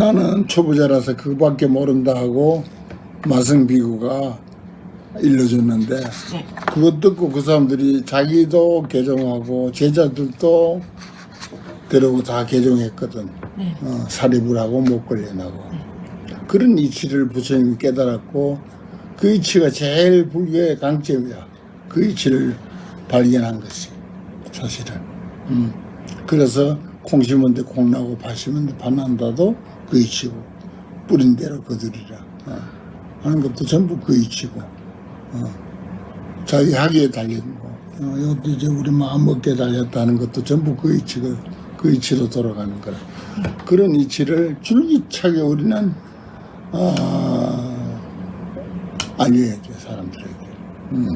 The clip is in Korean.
나는 초보자라서 그밖에 모른다 하고 마승비구가 일러줬는데 네. 그것 듣고 그 사람들이 자기도 개종하고 제자들도 데리고 다 개종했거든. 네. 어, 사립을 하고 목걸이나고 그런 이치를 부처님이 깨달았고 그 이치가 제일 불교의 강점이야. 그 이치를 발견한 것이 사실은. 음. 그래서 콩 심은 데 콩 나고 밭 심은 데 밭 난다도 그 이치고 뿌린 대로 거두리라 어. 하는 것도 전부 그 이치고 어. 자기 학위에 달린 거 어, 이것도 이제 우리 마음 먹게 달렸다는 것도 전부 그 이치고 그 이치로 돌아가는 거라 그런 이치를 줄기차게 우리는 아, 알려야 돼 사람들에게 음.